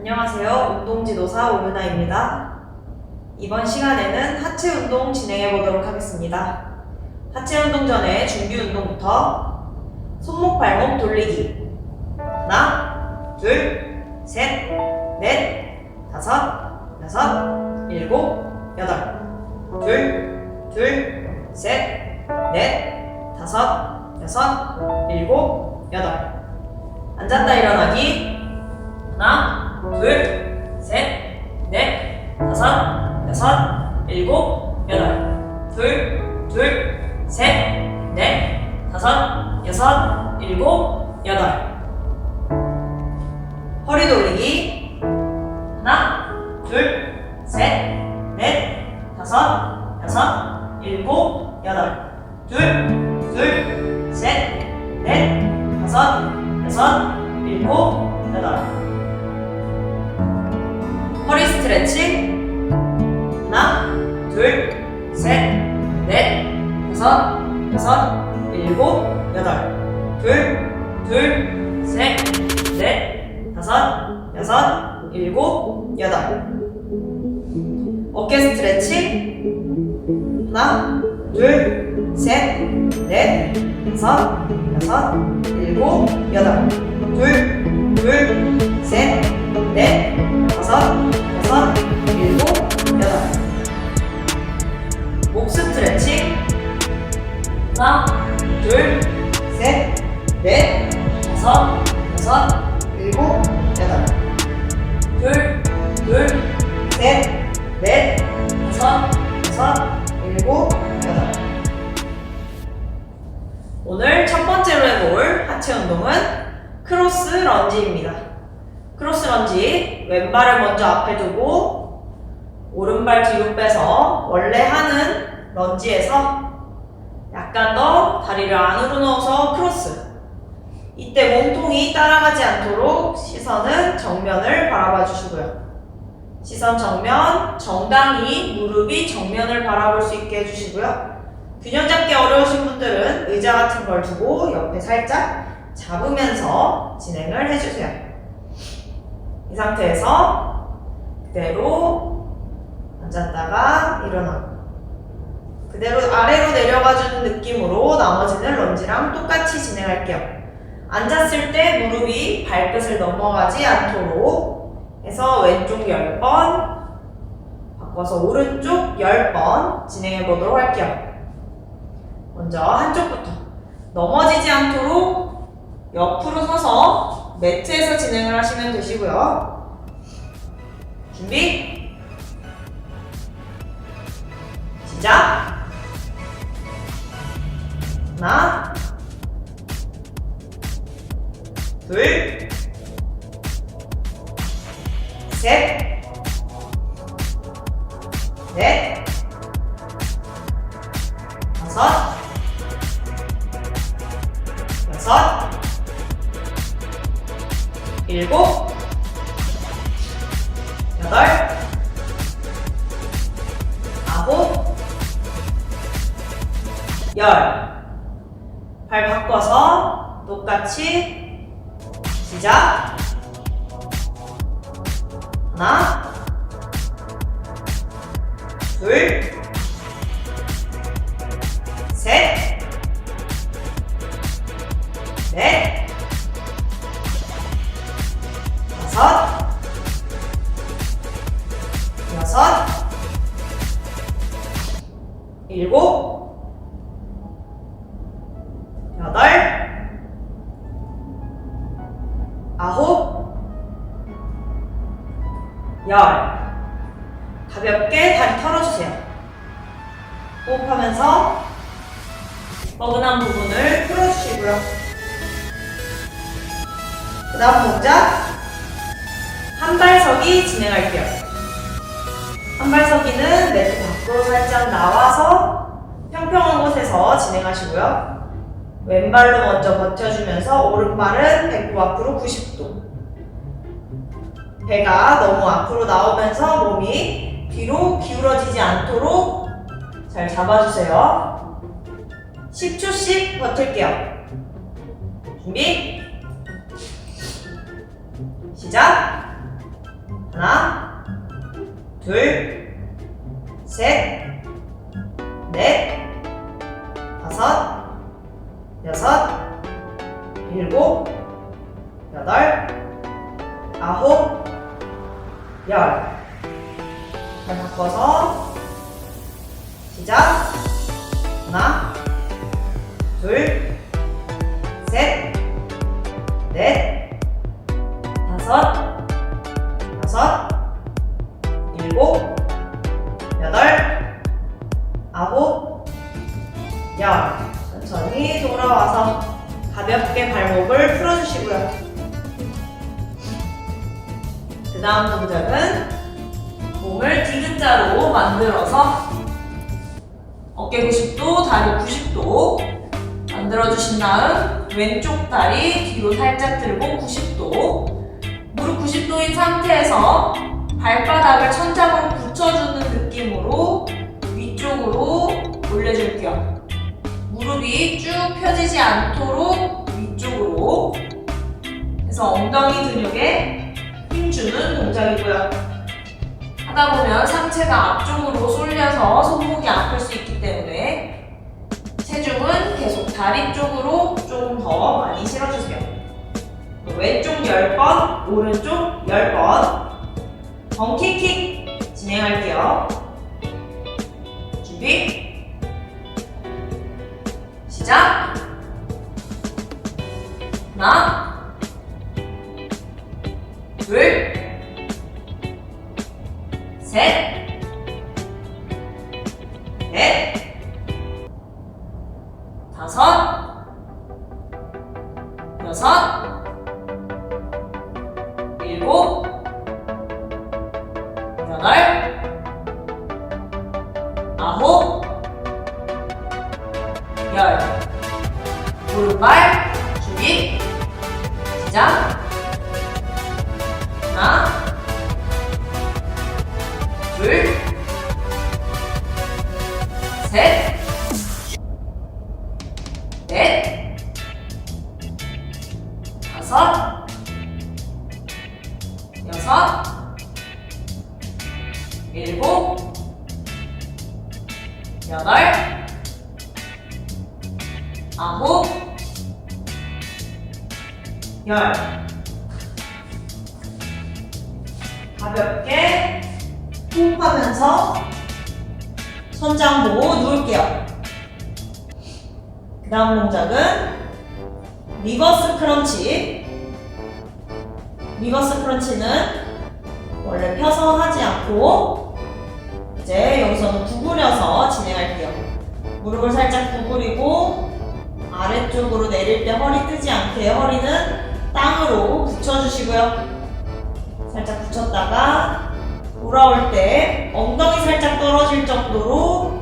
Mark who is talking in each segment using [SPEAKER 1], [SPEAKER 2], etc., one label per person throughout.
[SPEAKER 1] 안녕하세요. 운동지도사 오유나입니다. 이번 시간에는 하체 운동 진행해 보도록 하겠습니다. 하체 운동 전에 준비 운동부터 손목 발목 돌리기. 하나, 둘, 셋, 넷, 다섯, 여섯, 일곱, 여덟. 둘, 둘, 셋, 넷, 다섯, 여섯, 일곱, 여덟. 앉았다 일어나기. 하나, 둘, 셋, 넷, 다섯, 여섯, 일곱, 여덟. 둘, 둘, 셋, 넷, 다섯, 여섯, 일곱, 여덟. 허리 돌리기. 하나, 둘, 셋, 넷, 다섯, 여섯, 일곱, 여덟. 둘, 둘, 셋, 넷, 다섯, 여섯, 일곱, 여덟. 허리 스트레칭. 하나, 둘, 셋, 넷, 다섯, 여섯, 일곱, 여덟. 둘, 둘, 셋, 넷, 다섯, 여섯, 일곱, 여덟. 어깨 스트레칭. 하나, 둘, 셋, 넷, 다섯, 여섯, 일곱, 여덟. 둘, 둘, 셋, 넷, 다섯, 스트레칭. 하나, 둘, 셋, 넷, 다섯, 살짝 잡으면서 진행을 해주세요. 이 상태에서 그대로 앉았다가 일어나고 그대로 아래로 내려가주는 느낌으로 나머지는 런지랑 똑같이 진행할게요. 앉았을 때 무릎이 발끝을 넘어가지 않도록 해서 왼쪽 10번 바꿔서 오른쪽 10번 진행해 보도록 할게요. 먼저 한쪽부터 넘어지지 않도록 옆으로 서서 매트에서 진행을 하시면 되시고요. 준비. 시작. 하나. 둘. 셋, 넷, 다섯, 여섯, 일곱, 여덟, 아홉, 열. 발 바꿔서 똑같이 시작. 하나, 둘, 호흡하면서 뻐근한 부분을 풀어주시고요. 그 다음 동작 한 발서기 진행할게요. 한 발서기는 매트 밖으로 살짝 나와서 평평한 곳에서 진행하시고요. 왼발로 먼저 버텨주면서 오른발은 배꼽 앞으로 90도. 배가 너무 앞으로 나오면서 몸이 뒤로 기울어지지 않도록 잘 잡아주세요. 10초씩 버틸게요. 준비. 시작. 둘, 셋, 넷, 다섯, 여섯, 일곱, 여덟, 아홉, 열. 잘 바꿔서 시작. 하나, 둘, 셋, 넷, 다섯, 다섯, 일곱, 여덟, 아홉, 열. 천천히 돌아와서 가볍게 발목을 풀어주시고요. 그 다음 동작은 몸을 디귿자로 만들어서 어깨 90도, 다리 90도 만들어주신 다음 왼쪽 다리 뒤로 살짝 들고 90도 무릎 90도인 상태에서 발바닥을 천장으로 붙여주는 느낌으로 위쪽으로 올려줄게요. 무릎이 쭉 펴지지 않도록 위쪽으로 그래서 엉덩이 근육에 힘주는 동작이고요. 하다 보면 상체가 앞쪽으로 쏠려서 손목이 아플 수 있 기 때문에 체중은 계속 다리 쪽으로 좀더 많이 실어주세요. 왼쪽 10번, 오른쪽 10번. 덩키킥 진행할게요. 준비. 시작. 하나, 둘, 셋, 여덟, 아홉, 열. 오른발 준비. 시작. 하나, 둘, 리버스 크런치. 리버스 크런치는 원래 펴서 하지 않고 이제 여기서는 구부려서 진행할게요. 무릎을 살짝 구부리고 아래쪽으로 내릴 때 허리 뜨지 않게 허리는 땅으로 붙여주시고요. 살짝 붙였다가 돌아올 때 엉덩이 살짝 떨어질 정도로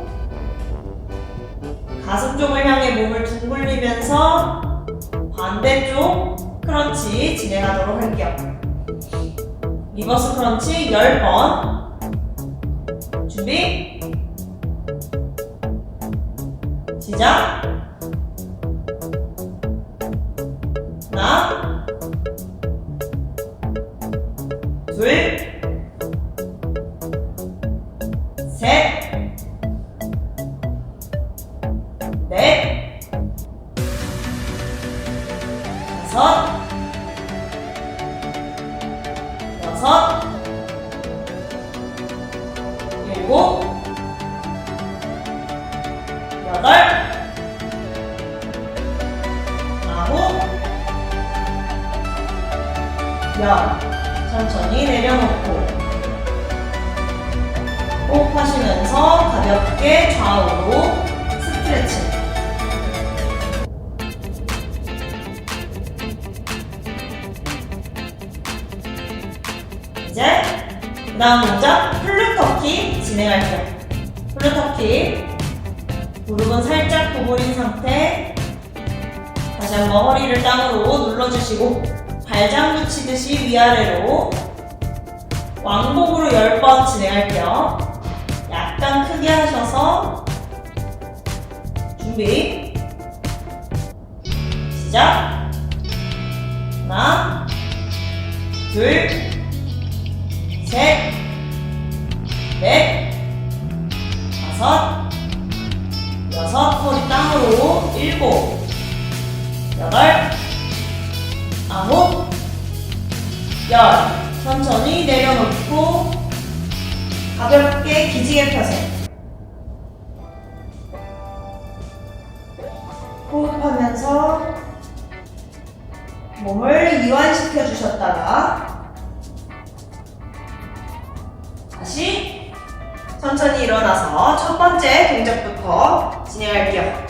[SPEAKER 1] 가슴 쪽을 향해 몸을 둥글리면서 반대쪽 크런치 진행하도록 할게요. 리버스 크런치 10번. 준비. 시작. 하나, 둘, 셋, 발장 붙이듯이 위아래로 왕복으로 10번 진행할게요. 약간 크게 하셔서 준비 시작 하나 둘셋넷 다섯 여섯 허리 땅으로 일곱 여덟 아홉, 열. 천천히 내려놓고 가볍게 기지개 펴세요. 호흡하면서 몸을 이완시켜 주셨다가 다시 천천히 일어나서 첫 번째 동작부터 진행할게요.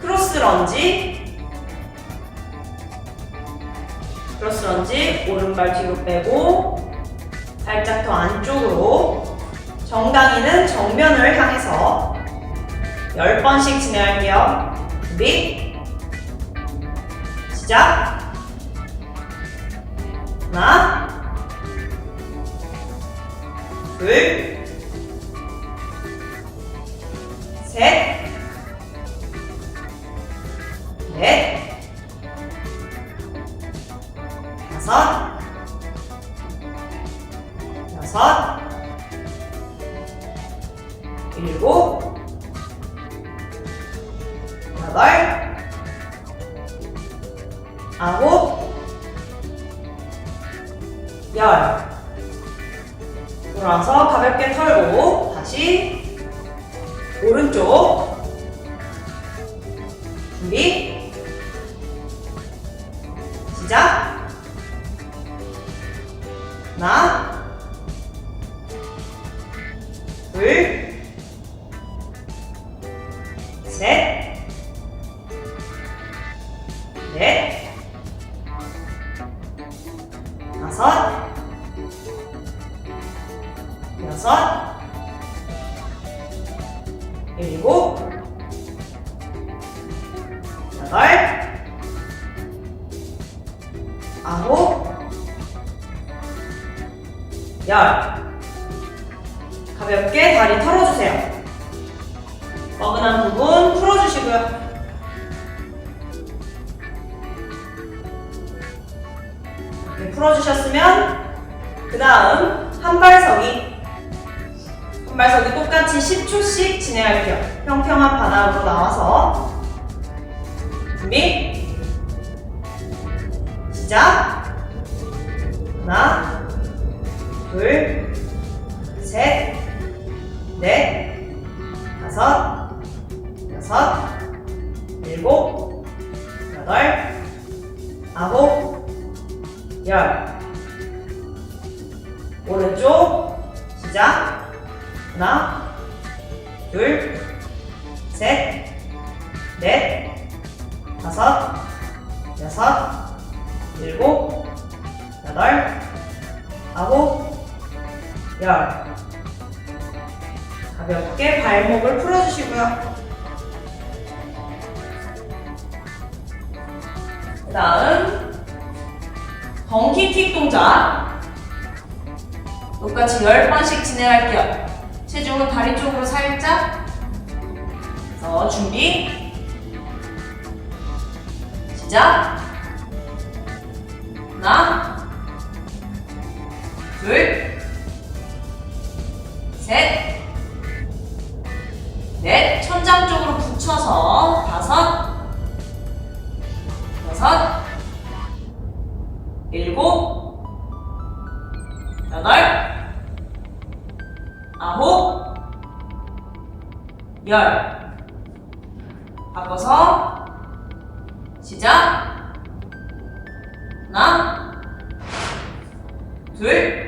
[SPEAKER 1] 크로스 런지 크로스 런지 오른발 뒤로 빼고 살짝 더 안쪽으로 정강이는 정면을 향해서 10번씩 진행할게요. 준비. 시작. 하나 둘 셋, 넷, 다섯, 여섯, 일곱, 여덟, 아홉, 열. 돌아서 가볍게 털고 다시 오른쪽 준비. 시작 하나 둘셋 풀어주셨으면 그 다음 한발서기 한발서기 똑같이 10초씩 진행할게요. 평평한 바닥으로 나와서 준비 시작 하나 둘셋넷 다섯 여섯 일곱 여덟 아홉 열 오른쪽 시작 하나, 둘, 셋, 넷, 다섯, 여섯, 일곱, 여덟, 아홉, 열. 가볍게 발목을 풀어주시고요. 그 다음, 덩키킥 동작. 똑같이 10번씩 진행할게요. 체중은 다리 쪽으로 살짝. 어, 준비. 시작. 하나, 둘, 셋, 넷. 천장 쪽으로 붙여서 다섯, 여섯, 일곱, 여덟, 아홉, 열. 바꿔서 시작. 하나, 둘,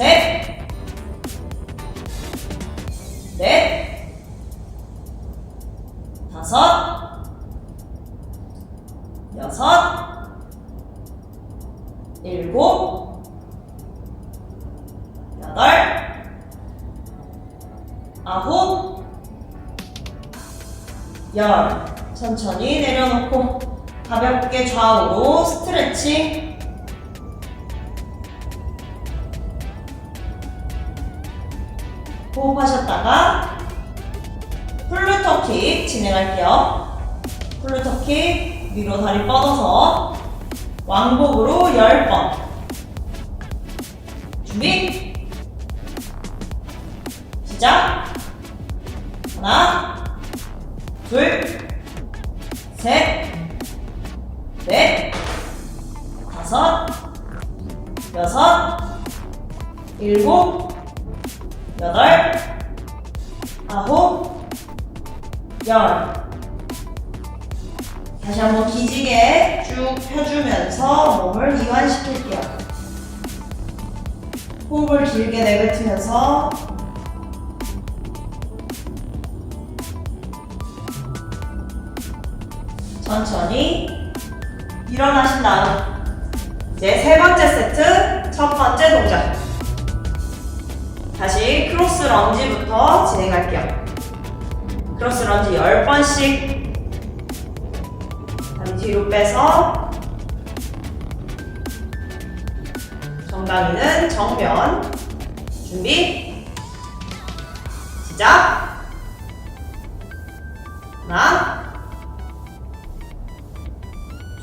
[SPEAKER 1] 둘, 둘, 셋, 넷, 다섯, 여섯, 일곱, 여덟, 아홉, 열. 다시 한번 기지개 쭉 펴주면서 몸을 이완시킬게요. 호흡을 길게 내뱉으면서 천천히 일어나신 다음 이제 세 번째 세트 첫 번째 동작. 다시 크로스 런지부터 진행할게요. 크로스 런지 10번씩. 다리 뒤로 빼서 정강이는 정면 준비. 시작. 하나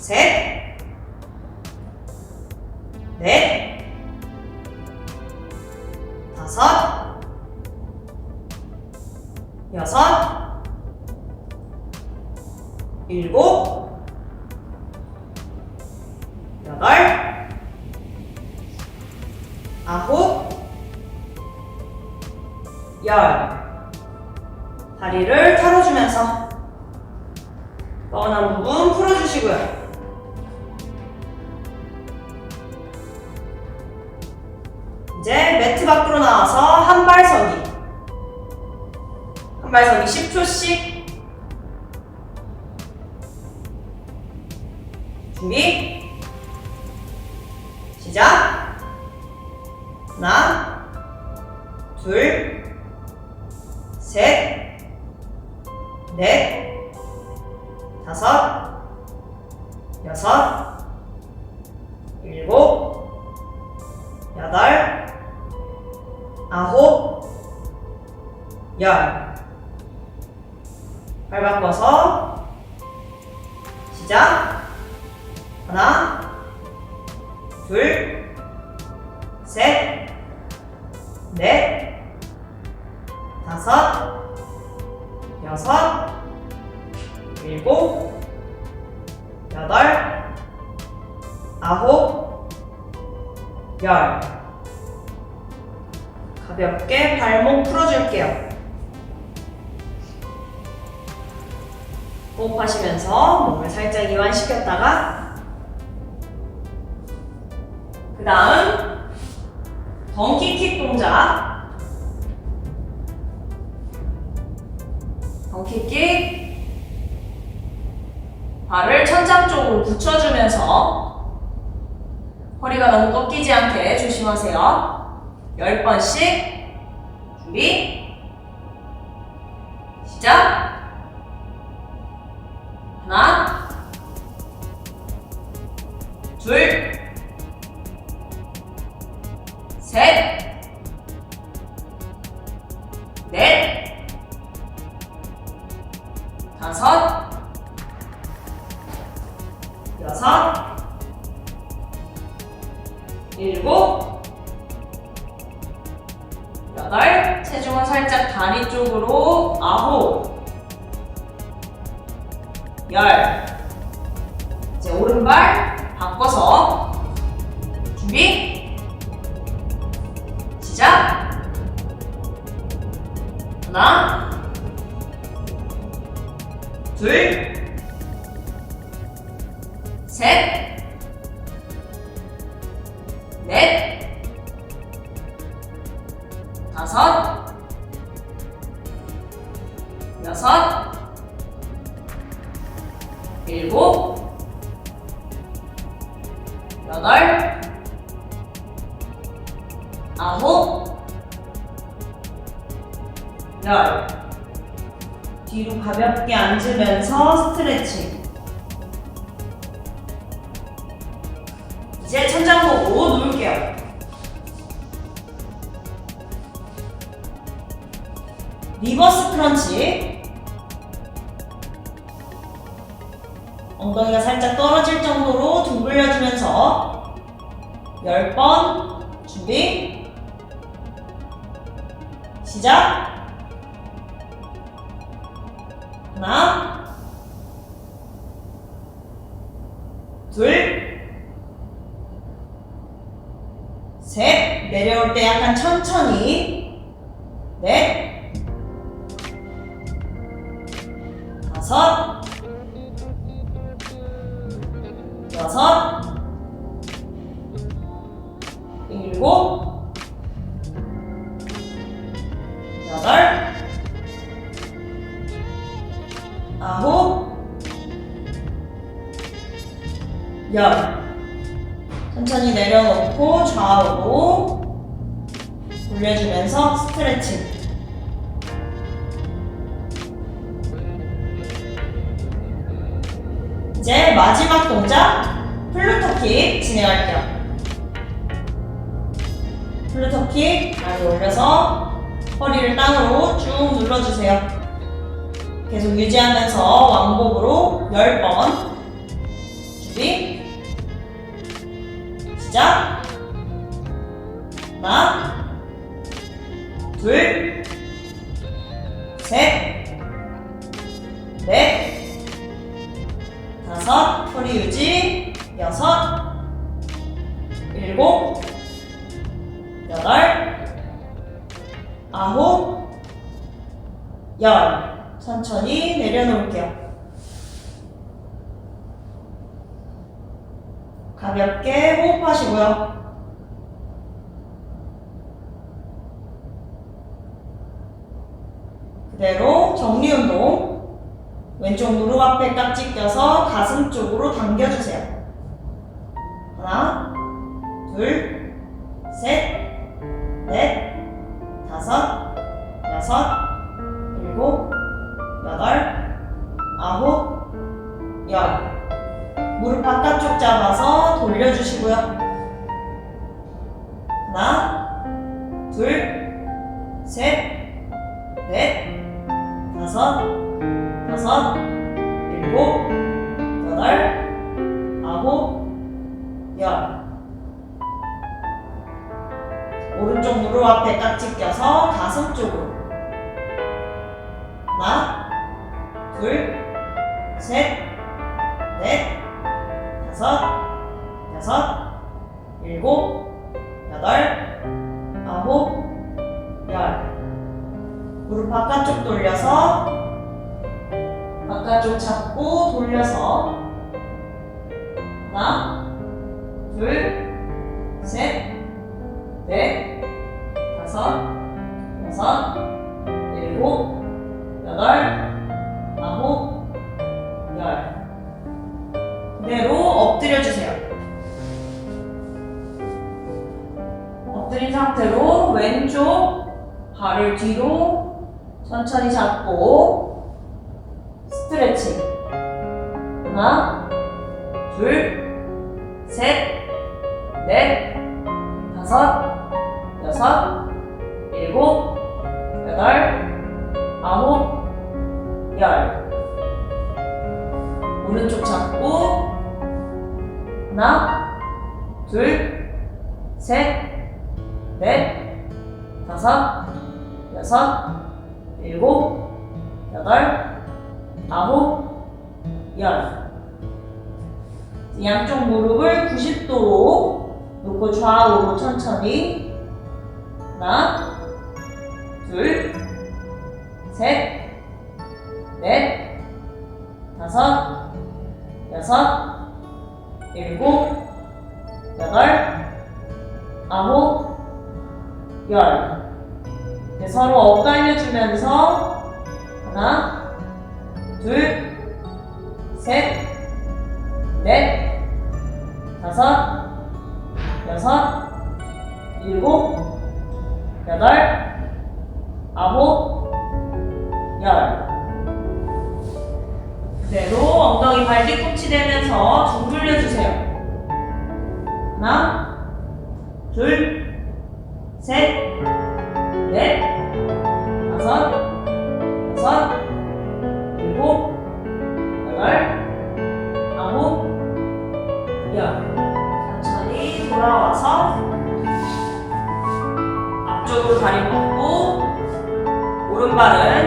[SPEAKER 1] 셋 넷 둘, 셋, 넷, 다섯, 여섯, 일곱, 여덟, 아홉, 열. 발 바꿔서 시작. 하나, 둘, 셋, 넷, 다섯, 여섯, 일곱, 여덟, 아홉, 열. 가볍게 발목 풀어줄게요. 호흡하시면서 몸을 살짝 이완시켰다가 그 다음 덩키킥 동작 덩키킥 발을 천장 쪽으로 붙여주면서 허리가 너무 꺾이지 않게 조심하세요. 10번씩 준비 시작 열. 이제 오른발 바꿔서 준비. 시작. 하나. 둘 리버스 크런치. 엉덩이가 살짝 떨어질 정도로 둥글려주면서 10번 준비. 시작. 하나. 둘. 셋, 내려올 때 약간 천천히. 넷, 다섯, 여섯, 일곱, 여덟, 아홉, 열. 천천히 내려놓고 좌우로 돌려주면서 스트레칭. 이제 마지막 동작 플루토킥 진행할게요. 플루토킥 많이 올려서 허리를 땅으로 쭉 눌러주세요. 계속 유지하면서 왕복으로 10번 준비 시작. 하나, 둘, 셋, 넷, 다섯, 허리 유지, 여섯, 일곱, 여덟, 아홉, 열. 천천히 내려놓을게요. 가볍게 호흡하시고요. 그대로 정리 운동. 왼쪽 무릎 앞에 깍지 껴서 가슴 쪽으로 당겨주세요. 하나, 둘, 무릎 앞에 깍지 껴서 가슴 쪽으로. 하나, 둘, 셋, 넷, 다섯, 여섯, 일곱, 여덟, 아홉, 열. 무릎 바깥쪽 돌려서 바깥쪽 잡고 돌려서 하나, 둘, 뒤로 천천히 잡고 스트레칭. 하나, 둘, 셋, 넷, 다섯, 여섯, 일곱, 여덟, 아홉, 열. 오른쪽 잡고 하나, 둘, 셋, 넷, 다섯, 여섯, 일곱, 여덟, 아홉, 열. 양쪽 무릎을 90도로 놓고 좌우로 천천히 하나, 둘, 셋, 넷, 다섯, 여섯, 일곱, 여덟, 아홉, 열. 네, 서로 엇갈려 주면서 하나, 둘, 셋, 넷, 다섯, 여섯, 일곱, 여덟, 아홉, 열. 그대로 엉덩이 발 뒤꿈치 대면서 중 돌려주세요. 하나, 둘, 셋, 다리 뻗고 오른발은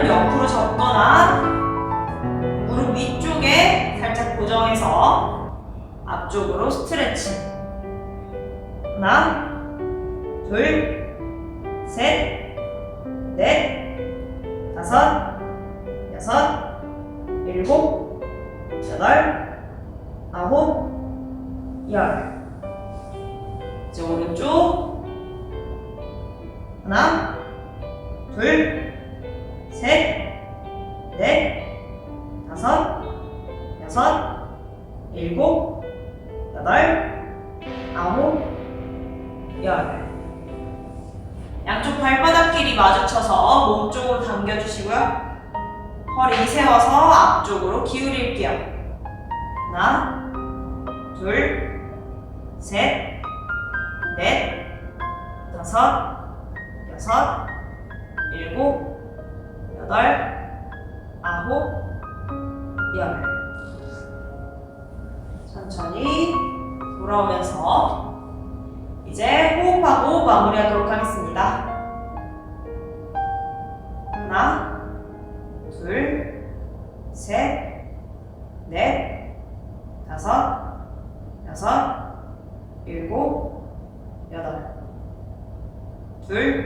[SPEAKER 1] 넷, 다섯, 여섯, 일곱, 여덟, 아홉, 열. 천천히 돌아오면서 이제 호흡하고 마무리하도록 하겠습니다. 둘,